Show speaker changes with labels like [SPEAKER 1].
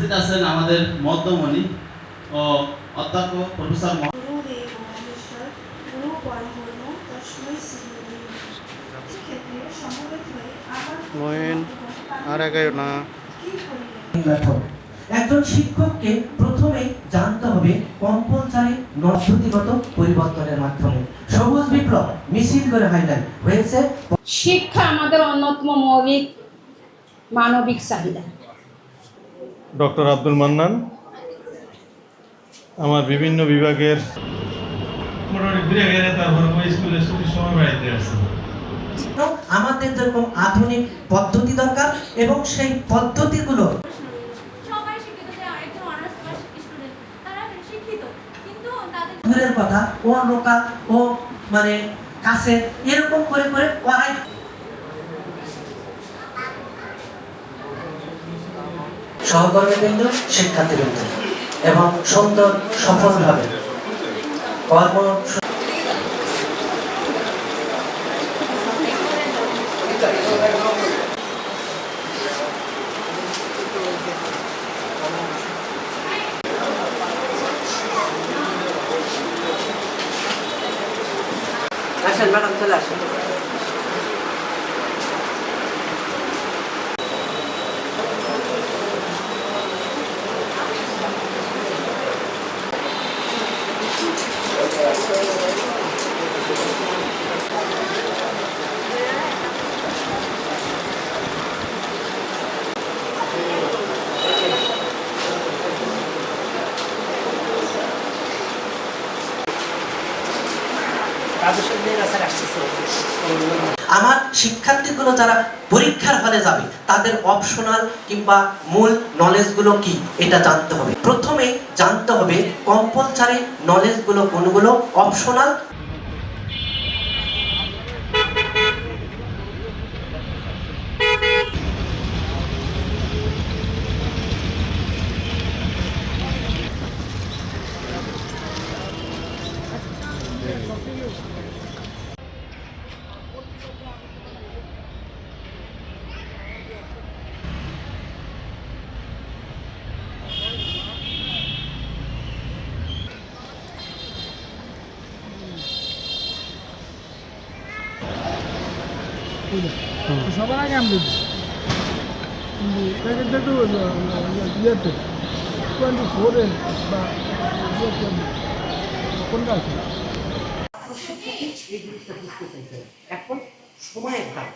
[SPEAKER 1] উপস্থিত আছেন আমাদের মধ্যমণি ও অধ্যক্ষ প্রফেসর
[SPEAKER 2] আর না।
[SPEAKER 3] একজন শিক্ষককে প্রথমেই জানতে হবে কম্পালসারি পদ্ধতিগত পরিবর্তনের মাধ্যমে। সবুজ বিপ্লব মিছিল করে হাইলাইট হয়েছে।
[SPEAKER 4] শিক্ষা আমাদের অন্যতম মৌলিক মানবিক চাহিদা।
[SPEAKER 5] ডক্টর আব্দুল মান্নান আমার বিভিন্ন বিভাগের
[SPEAKER 3] আমাদের যেরকম আধুনিক পদ্ধতি দরকার এবং সেই পদ্ধতিগুলো
[SPEAKER 6] সবাই শিক্ষিত যে একজন অনার্স পাস স্টুডেন্ট তারা শিক্ষিত কিন্তু তাদের
[SPEAKER 3] দূরের কথা ও লোকাল ও মানে কাছে এরকম করে করে করাই সহকর্মীবৃন্দ শিক্ষার্থীবৃন্দ এবং সুন্দর সফলভাবে কর্ম আসেন ম্যাডাম চলে আসেন। আমার শিক্ষার্থীগুলো যারা পরীক্ষার হলে যাবে, তাদের অপশনাল কিংবা মূল নলেজগুলো কি? এটা জানতে হবে। প্রথমে জানতে হবে কম্পালসারি নলেজগুলো কোনগুলো? অপশনাল
[SPEAKER 7] সবার আগে আমি দিই কিন্তু প্যাকেটটা তো ইয়েতে। টোয়েন্টি ফোরে বা কোনটা আছে?
[SPEAKER 3] এখন সময়ের দাম